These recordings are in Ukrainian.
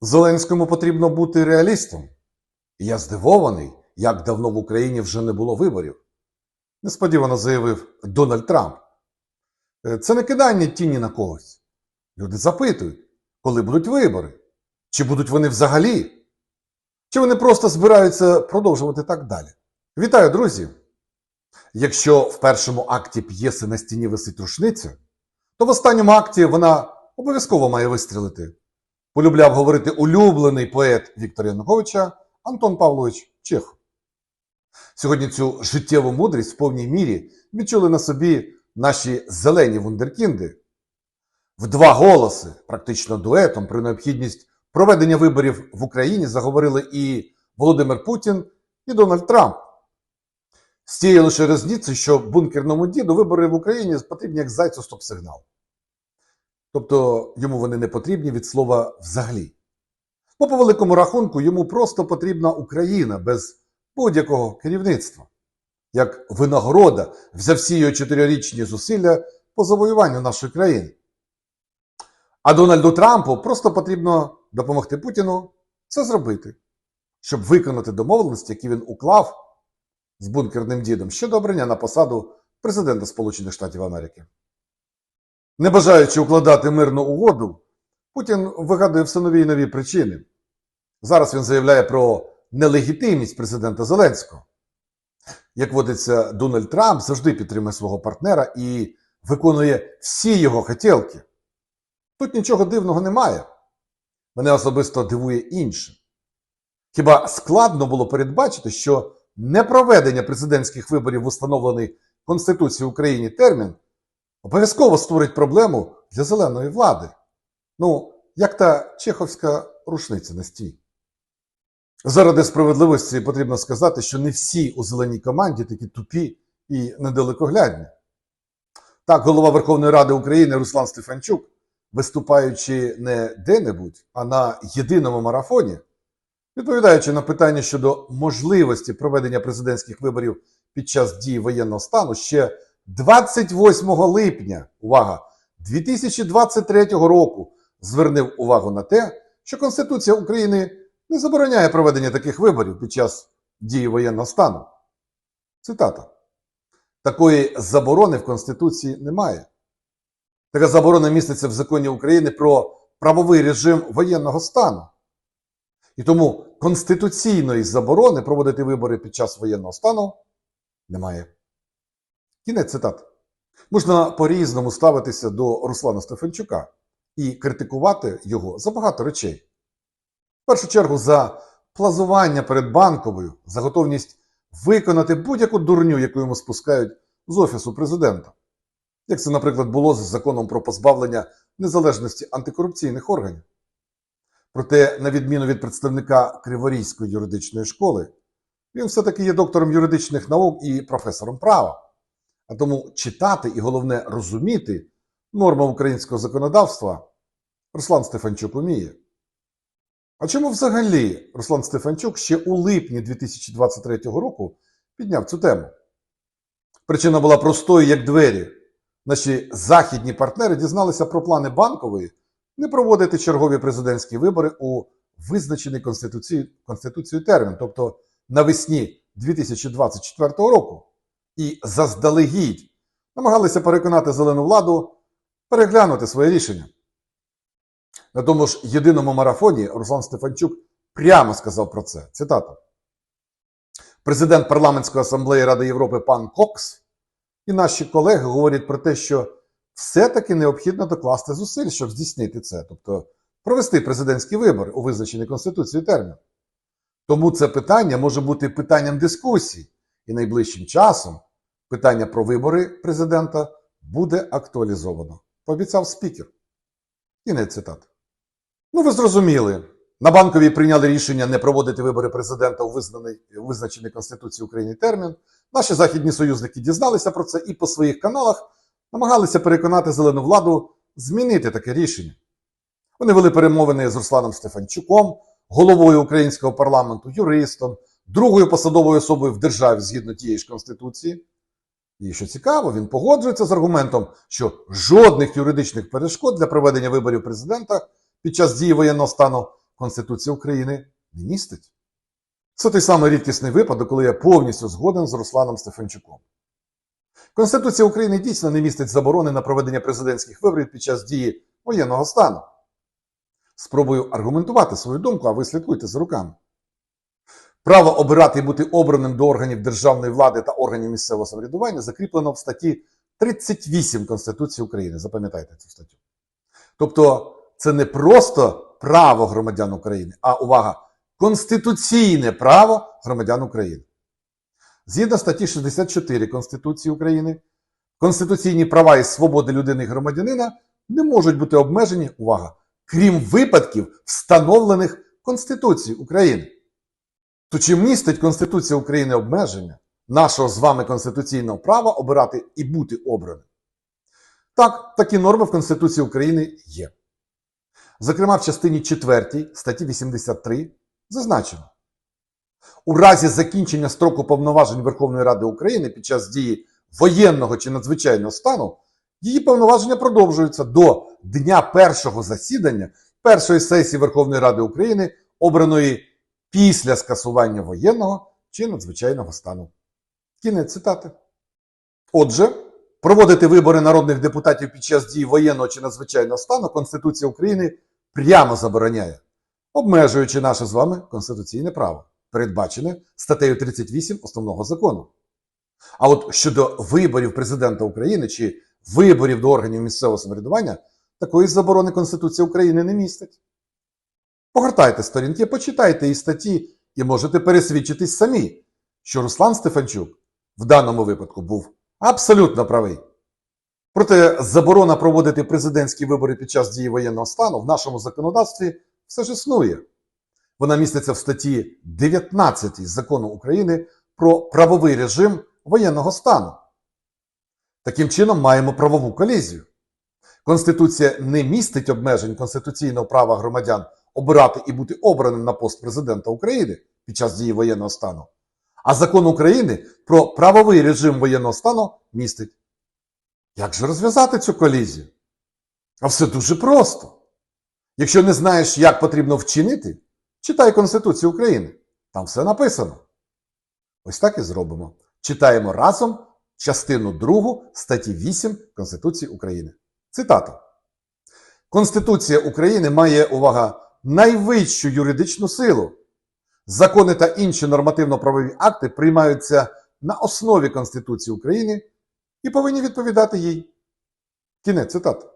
Зеленському потрібно бути реалістом. Я здивований, як давно в Україні вже не було виборів. Несподівано заявив Дональд Трамп. Е, Це не кидання тіні на когось. Люди запитують, коли будуть вибори, чи будуть вони взагалі, чи вони просто збираються продовжувати так далі. Вітаю, друзі! Якщо в першому акті п'єси на стіні висить рушниця, то в останньому акті вона обов'язково має вистрілити. Полюбляв говорити улюблений поет Віктора Януковича Антон Павлович Чехов. Сьогодні цю життєву мудрість в повній мірі відчули на собі наші зелені вундеркінди. В два голоси, практично дуетом, про необхідність проведення виборів в Україні заговорили і Володимир Путін, і Дональд Трамп. З тієї лише різниці, що бункерному діду вибори в Україні потрібні як зайцю стоп-сигнал. Тобто йому вони не потрібні від слова взагалі. Бо по великому рахунку йому просто потрібна Україна без будь-якого керівництва, як винагорода за всі його чотирирічні зусилля по завоюванню нашої країни. А Дональду Трампу просто потрібно допомогти Путіну це зробити, щоб виконати домовленості, які він уклав з бункерним дідом щодо обрання на посаду президента Сполучених Штатів Америки. Не бажаючи укладати мирну угоду, Путін вигадує все нові і нові причини. Зараз він заявляє про нелегітимність президента Зеленського. Як водиться, Дональд Трамп завжди підтримує свого партнера і виконує всі його хотілки. Тут нічого дивного немає. Мене особисто дивує інше. Хіба складно було передбачити, що непроведення президентських виборів в установлений Конституцією України термін обов'язково створить проблему для зеленої влади. Ну, як та чеховська рушниця на стіні. Заради справедливості потрібно сказати, що не всі у зеленій команді такі тупі і недалекоглядні. Так, голова Верховної Ради України Руслан Стефанчук, виступаючи не де-небудь, а на єдиному марафоні, відповідаючи на питання щодо можливості проведення президентських виборів під час дії воєнного стану, ще 28 липня, увага, 2023 року звернув увагу на те, що Конституція України не забороняє проведення таких виборів під час дії воєнного стану. Цитата. Такої заборони в Конституції немає. Така заборона міститься в законі України про правовий режим воєнного стану. І тому конституційної заборони проводити вибори під час воєнного стану немає. Кінець цитати. Можна по-різному ставитися до Руслана Стефанчука і критикувати його за багато речей. В першу чергу за плазування перед банковою, за готовність виконати будь-яку дурню, яку йому спускають з Офісу президента. Як це, наприклад, було з законом про позбавлення незалежності антикорупційних органів. Проте, на відміну від представника Криворізької юридичної школи, він все-таки є доктором юридичних наук і професором права. А тому читати і головне розуміти норми українського законодавства Руслан Стефанчук уміє. А чому взагалі Руслан Стефанчук ще у липні 2023 року підняв цю тему? Причина була простою, як двері. Наші західні партнери дізналися про плани банкової не проводити чергові президентські вибори у визначений Конституцією, Конституцією термін, тобто навесні 2024 року. І заздалегідь намагалися переконати зелену владу переглянути своє рішення. На тому ж єдиному марафоні Руслан Стефанчук прямо сказав про це. Цитата. Президент парламентської асамблеї Ради Європи пан Кокс і наші колеги говорять про те, що все-таки необхідно докласти зусиль, щоб здійснити це, тобто провести президентські вибори у визначений Конституцією термін. Тому це питання може бути питанням дискусії, і найближчим часом питання про вибори президента буде актуалізовано, пообіцяв спікер. Кінець цитати. Ну, ви зрозуміли. На банковій прийняли рішення не проводити вибори президента у визнаний, визначений Конституцією України термін. Наші західні союзники дізналися про це і по своїх каналах намагалися переконати зелену владу змінити таке рішення. Вони вели перемовини з Русланом Стефанчуком, головою українського парламенту, юристом, другою посадовою особою в державі згідно тієї ж Конституції. І що цікаво, він погоджується з аргументом, що жодних юридичних перешкод для проведення виборів президента під час дії воєнного стану в Конституція України не містить. Це той самий рідкісний випадок, коли я повністю згоден з Русланом Стефанчуком. Конституція України дійсно не містить заборони на проведення президентських виборів під час дії воєнного стану. Спробую аргументувати свою думку, а ви слідкуйте за руками. Право обирати і бути обраним до органів державної влади та органів місцевого самоврядування закріплено в статті 38 Конституції України. Запам'ятайте цю статтю. Тобто, це не просто право громадян України, а увага, конституційне право громадян України. Згідно статті 64 Конституції України, конституційні права і свободи людини і громадянина не можуть бути обмежені, увага, крім випадків, встановлених Конституцією України. То чи містить Конституція України обмеження нашого з вами конституційного права обирати і бути обраним? Так, такі норми в Конституції України є. Зокрема, в частині 4 статті 83 зазначено, у разі закінчення строку повноважень Верховної Ради України під час дії воєнного чи надзвичайного стану, її повноваження продовжуються до дня першого засідання першої сесії Верховної Ради України, обраної після скасування воєнного чи надзвичайного стану. Кінець цитати. Отже, проводити вибори народних депутатів під час дії воєнного чи надзвичайного стану Конституція України прямо забороняє, обмежуючи наше з вами конституційне право, передбачене статтею 38 основного закону. А от щодо виборів президента України чи виборів до органів місцевого самоврядування, такої заборони Конституція України не містить. Погортайте сторінки, почитайте і статті, і можете пересвідчитись самі, що Руслан Стефанчук в даному випадку був абсолютно правий. Проте заборона проводити президентські вибори під час дії воєнного стану в нашому законодавстві все ж існує. Вона міститься в статті 19 закону України про правовий режим воєнного стану. Таким чином, маємо правову колізію. Конституція не містить обмежень конституційного права громадян обирати і бути обраним на пост президента України під час дії воєнного стану. А закон України про правовий режим воєнного стану містить. Як же розв'язати цю колізію? А все дуже просто. Якщо не знаєш, як потрібно вчинити, читай Конституцію України. Там все написано. Ось так і зробимо. Читаємо разом частину 2 статті 8 Конституції України. Цитата. Конституція України має увага найвищу юридичну силу. Закони та інші нормативно-правові акти приймаються на основі Конституції України і повинні відповідати їй. Кінець цитати.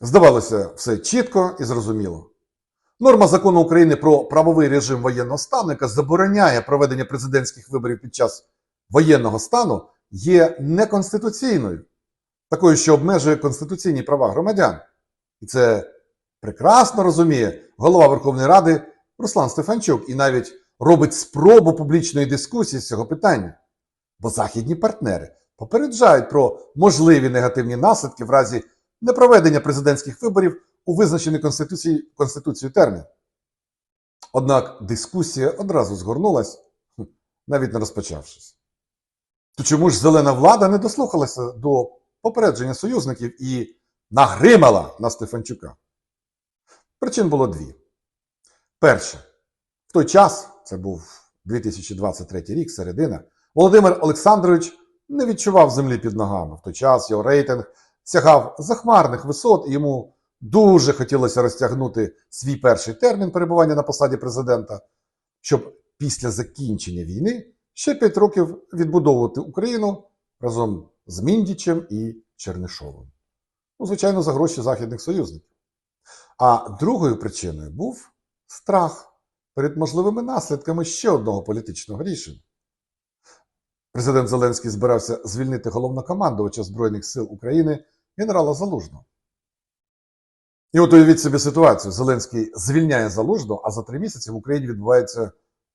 Здавалося, все чітко і зрозуміло. Норма закону України про правовий режим воєнного стану, яка забороняє проведення президентських виборів під час воєнного стану, є неконституційною, такою, що обмежує конституційні права громадян. І це прекрасно розуміє голова Верховної Ради Руслан Стефанчук і навіть робить спробу публічної дискусії з цього питання. Бо західні партнери попереджають про можливі негативні наслідки в разі непроведення президентських виборів у визначений Конституцією, Конституцією термін. Однак дискусія одразу згорнулась, навіть не розпочавшись. То чому ж зелена влада не дослухалася до попередження союзників і нагримала на Стефанчука? Причин було дві. Перше, в той час, це був 2023 рік, середина, Володимир Олександрович не відчував землі під ногами. В той час його рейтинг сягав захмарних висот, і йому дуже хотілося розтягнути свій перший термін перебування на посаді президента, щоб після закінчення війни ще 5 років відбудовувати Україну разом з Міндічем і Чернишовим. Ну, звичайно, за гроші західних союзників. А другою причиною був страх перед можливими наслідками ще одного політичного рішення. Президент Зеленський збирався звільнити головнокомандувача Збройних сил України генерала Залужного. І от уявіть собі ситуацію: Зеленський звільняє Залужного, а за три місяці в Україні відбуваються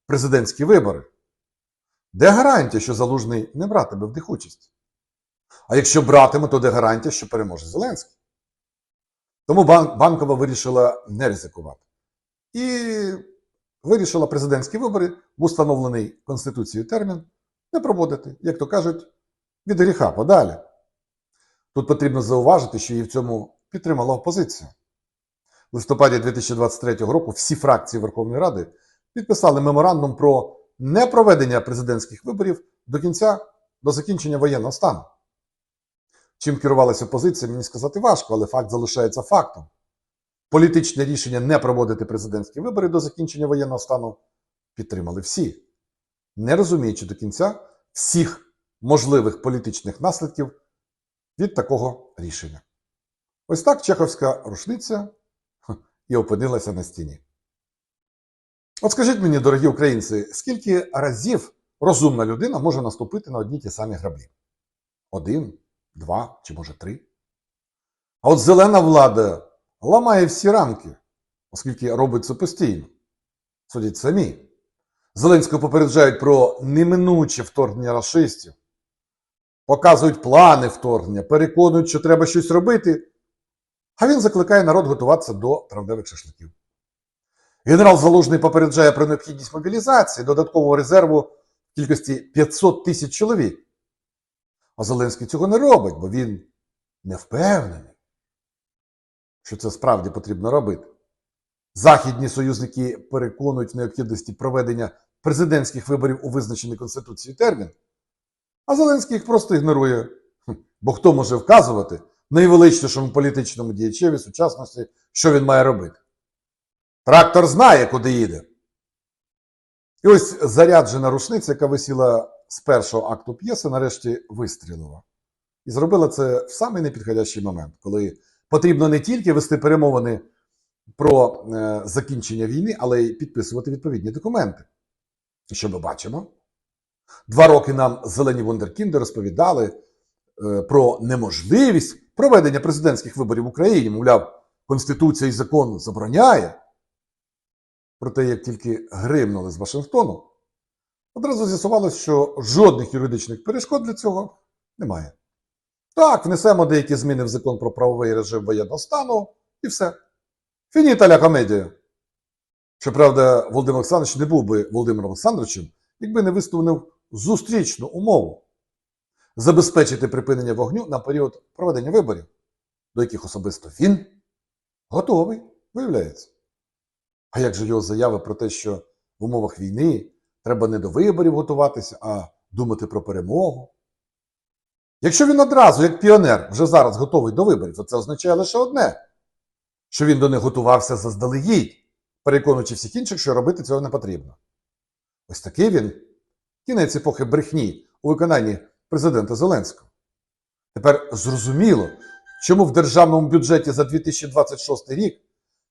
президентські вибори. Де гарантія, що Залужний не братиме в них участь? А якщо братиме, то де гарантія, що переможе Зеленський? Тому Бан- Банкова вирішила не ризикувати. І вирішила президентські вибори в установлений Конституцією термін не проводити, як то кажуть, від гріха подалі. Тут потрібно зауважити, що її в цьому підтримала опозиція. В листопаді 2023 року всі фракції Верховної Ради підписали меморандум про непроведення президентських виборів до кінця до закінчення воєнного стану. Чим керувалася опозиція, мені сказати важко, але факт залишається фактом. Політичне рішення не проводити президентські вибори до закінчення воєнного стану підтримали всі, не розуміючи до кінця всіх можливих політичних наслідків від такого рішення. Ось так чеховська рушниця і опинилася на стіні. От скажіть мені, дорогі українці, скільки разів розумна людина може наступити на одні ті самі граблі? Один, два чи може три? А от зелена влада ламає всі рамки, оскільки робить це постійно. Судять самі. Зеленського попереджають про неминуче вторгнення расистів, показують плани вторгнення, переконують, що треба щось робити, а він закликає народ готуватися до травневих шашликів. Генерал Залужний попереджає про необхідність мобілізації додаткового резерву в кількості 500 тисяч чоловік. А Зеленський цього не робить, бо він не впевнений, що це справді потрібно робити. Західні союзники переконують в необхідності проведення президентських виборів у визначений Конституцією термін, а Зеленський їх просто ігнорує. Бо хто може вказувати найвеличнішому політичному діячеві сучасності, що він має робити? Трактор знає, куди їде. І ось заряджена рушниця, яка висіла з першого акту п'єси, нарешті вистрілила. І зробила це в самий непідходящий момент, коли потрібно не тільки вести перемовини про е, закінчення війни, але й підписувати відповідні документи. І що ми бачимо? Два роки нам зелені вундеркінди розповідали е, про неможливість проведення президентських виборів в Україні. Мовляв, Конституція і закон забороняє. Проте, як тільки гримнули з Вашингтону, одразу з'ясувалося, що жодних юридичних перешкод для цього немає. Так, внесемо деякі зміни в закон про правовий режим воєнного стану, і все. Фініта ля комедія. Щоправда, Володимир Олександрович не був би Володимиром Олександровичем, якби не виставив зустрічну умову забезпечити припинення вогню на період проведення виборів, до яких особисто він готовий, виявляється. А як же його заяви про те, що в умовах війни треба не до виборів готуватися, а думати про перемогу? Якщо він одразу, як піонер, вже зараз готовий до виборів, то це означає лише одне, що він до них готувався заздалегідь, переконуючи всіх інших, що робити цього не потрібно. Ось такий він кінець епохи брехні у виконанні президента Зеленського. Тепер зрозуміло, чому в державному бюджеті за 2026 рік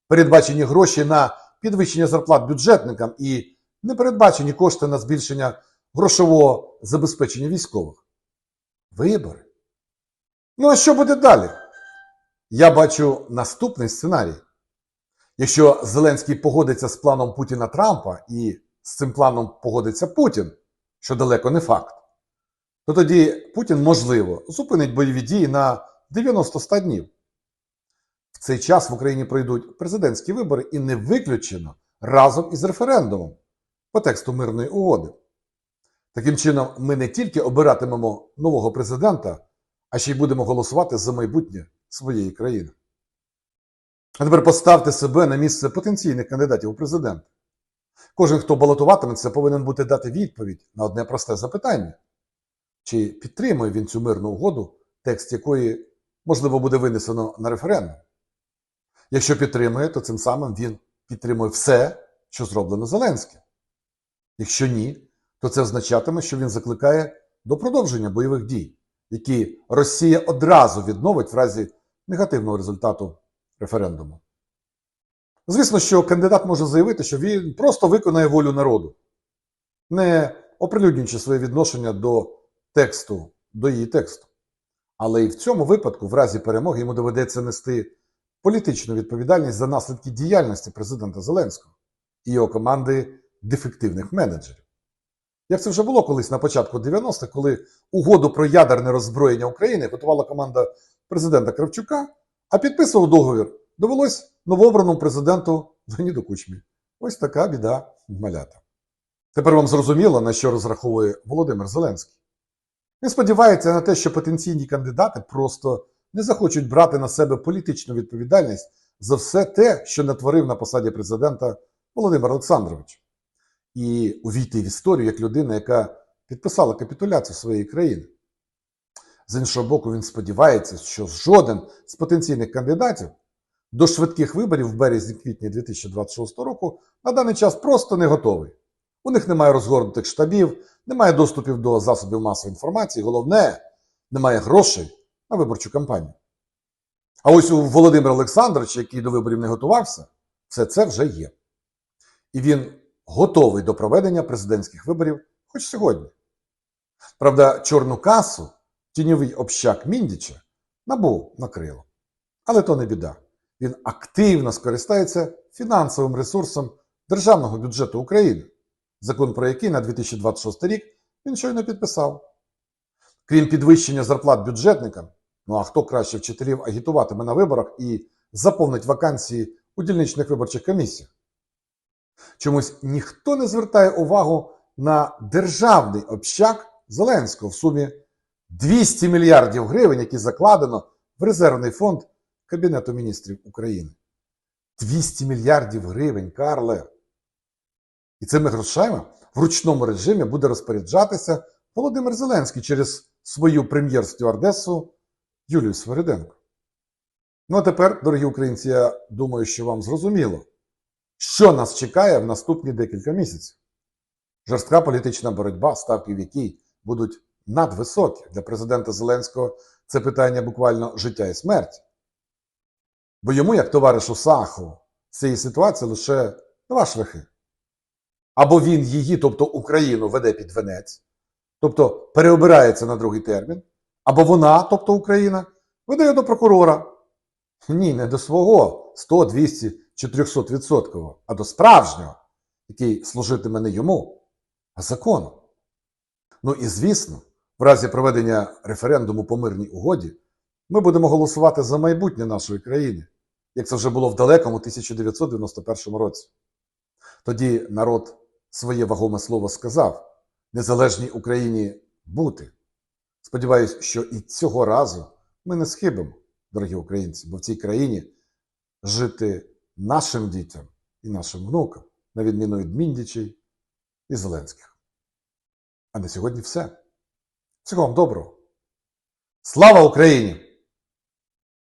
передбачені гроші на підвищення зарплат бюджетникам і не передбачені кошти на збільшення грошового забезпечення військових. Вибори. Ну а що буде далі? Я бачу наступний сценарій. Якщо Зеленський погодиться з планом Путіна Трампа і з цим планом погодиться Путін, що далеко не факт, то тоді Путін, можливо, зупинить бойові дії на 90-100 днів. В цей час в Україні пройдуть президентські вибори і не виключено разом із референдумом по тексту мирної угоди. Таким чином, ми не тільки обиратимемо нового президента, а ще й будемо голосувати за майбутнє своєї країни. А тепер поставте себе на місце потенційних кандидатів у президенти. Кожен, хто балотуватиметься, повинен бути дати відповідь на одне просте запитання: чи підтримує він цю мирну угоду, текст якої, можливо, буде винесено на референдум? Якщо підтримує, то цим самим він підтримує все, що зроблено Зеленським. Якщо ні, то це означатиме, що він закликає до продовження бойових дій, які Росія одразу відновить в разі негативного результату референдуму. Звісно, що кандидат може заявити, що він просто виконає волю народу, не оприлюднюючи своє відношення до тексту, до її тексту. Але і в цьому випадку, в разі перемоги, йому доведеться нести політичну відповідальність за наслідки діяльності президента Зеленського і його команди дефективних менеджерів. Як це вже було колись на початку 90-х, коли угоду про ядерне роззброєння України готувала команда президента Кравчука, а підписував договір довелось новообраному президенту Леоніду Кучмі. Ось така біда малята. Тепер вам зрозуміло, на що розраховує Володимир Зеленський. Він сподівається на те, що потенційні кандидати просто не захочуть брати на себе політичну відповідальність за все те, що натворив на посаді президента Володимир Олександрович, і увійти в історію як людина, яка підписала капітуляцію своєї країни. З іншого боку, він сподівається, що жоден з потенційних кандидатів до швидких виборів в березні-квітні 2026 року на даний час просто не готовий. У них немає розгорнутих штабів, немає доступів до засобів масової інформації. Головне, немає грошей на виборчу кампанію. А ось у Володимира Олександровича, який до виборів не готувався, все це вже є. І він готовий до проведення президентських виборів хоч сьогодні. Правда, чорну касу, тіньовий общак Міндіча набув накрило. Але то не біда. Він активно скористається фінансовим ресурсом Державного бюджету України, закон про який на 2026 рік він щойно підписав. Крім підвищення зарплат бюджетникам, ну а хто краще вчителів агітуватиме на виборах і заповнить вакансії у дільничних виборчих комісіях? Чомусь ніхто не звертає увагу на державний общак Зеленського в сумі 200 мільярдів гривень, які закладено в резервний фонд Кабінету міністрів України. 200 мільярдів гривень, Карле. І цими грошима в ручному режимі буде розпоряджатися Володимир Зеленський через свою прем'єр-стюардесу Юлію Свириденко. Ну а тепер, дорогі українці, я думаю, що вам зрозуміло, що нас чекає в наступні декілька місяців. Жорстка політична боротьба, ставки в якій будуть надвисокі. Для президента Зеленського це питання буквально життя і смерті. Бо йому, як товаришу Сахову, цієї ситуації лише два шляхи. Або він її, тобто Україну, веде під венець, тобто переобирається на другий термін, або вона, тобто Україна, веде до прокурора. Ні, не до свого 100, 200 чи 300 відсоткового, а до справжнього, який служитиме не йому, а закону. Ну і звісно, в разі проведення референдуму по мирній угоді ми будемо голосувати за майбутнє нашої країни, як це вже було в далекому 1991 році. Тоді народ своє вагоме слово сказав незалежній Україні бути. Сподіваюсь, що і цього разу ми не схибимо, дорогі українці, бо в цій країні жити нашим дітям і нашим внукам, на відміну від Міндічей і Зеленських. А на сьогодні все. Всього вам доброго. Слава Україні!